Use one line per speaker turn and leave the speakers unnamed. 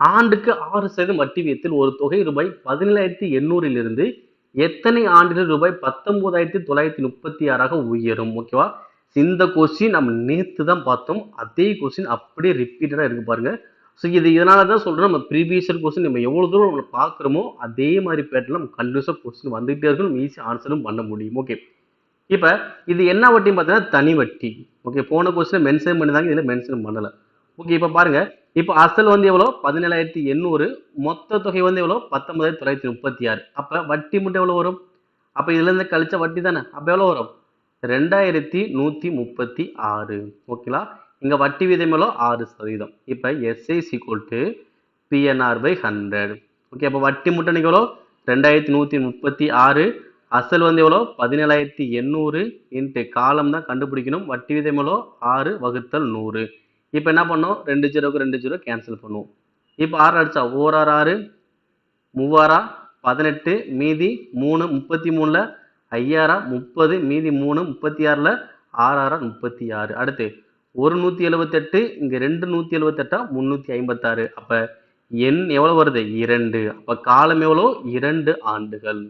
ஆண்டுக்கு ஆறு சதவீதம் வட்டி வீதத்தில் ஒரு தொகை ரூபாய் பதினேழாயிரத்தி எண்ணூறிலிருந்து எத்தனை ஆண்டுகள் ரூபாய் பத்தொன்பதாயிரத்தி தொள்ளாயிரத்தி முப்பத்தி ஆறாக உயரும்? ஓகேவா? இந்த கொஸ்டின் நம்ம நேற்று தான் பார்த்தோம். அதே கொஸ்டின் அப்படியே ரிப்பீட்டடாக இருக்கு பாருங்க. ஸோ இது இதனால தான் சொல்கிறோம் நம்ம ப்ரீவியஸர் கொஸ்டின் நம்ம எவ்வளோ தூரம் நம்ம பார்க்குறோமோ அதே மாதிரி பேட்டில் நம்ம கண்டினியூஸாக கொஸ்டின் வந்துகிட்டே இருக்கும். நம்ம ஈஸி ஆன்சரும் பண்ண முடியும். ஓகே இப்போ இது என்ன வட்டின்னு பார்த்தீங்கன்னா தனி வட்டி. ஓகே போன கொஸ்டின் மென்ஷன் பண்ணிதாங்க. இதில் மென்ஷன் பண்ணலை. ஓகே இப்போ பாருங்கள் இப்போ அசல் வந்து எவ்வளோ? பதினேழாயிரத்தி எண்ணூறு. மொத்த தொகை வந்து எவ்வளோ? பத்தொன்பதாயிரத்தி தொள்ளாயிரத்தி முப்பத்தி ஆறு. அப்போ வட்டி மட்டும் எவ்வளோ வரும்? அப்போ இதுலேருந்து கழிச்ச வட்டி தானே? அப்போ எவ்வளோ வரும்? ரெண்டாயிரத்தி நூற்றி முப்பத்தி ஆறு. ஓகேங்களா இங்கே வட்டி வீதம் எவ்வளோ? ஆறு சதவீதம். இப்போ SI equal to PNR by hundred okay அப்போ வட்டி மட்டும் எவ்வளோ? ரெண்டாயிரத்தி நூற்றி முப்பத்தி ஆறு. அசல் வந்து எவ்வளோ? பதினேழாயிரத்தி எண்ணூறு. இன்ட்டு காலம் தான் கண்டுபிடிக்கணும். வட்டி விதம் எவ்வளோ? ஆறு வகுத்தல் நூறு. இப்போ என்ன பண்ணோம்? ரெண்டு ஜீரோக்கு ரெண்டு ஜீரோ கேன்சல் பண்ணுவோம் இப்போ ஆறு அடிச்சா ஓர் ஆறு ஆறு. மூவாரா பதினெட்டு. மீதி மூணு முப்பத்தி மூணில் ஐயாரா முப்பது. மீதி மூணு முப்பத்தி ஆறில் ஆறாரா முப்பத்தி ஆறு அடுத்து ஒரு நூற்றி எழுபத்தெட்டு இங்கே ரெண்டு நூற்றி எழுபத்தெட்டா முந்நூற்றி ஐம்பத்தாறு. அப்போ எண் எவ்வளோ வருது? இரண்டு. அப்போ காலம் எவ்வளோ இரண்டு ஆண்டுகள்.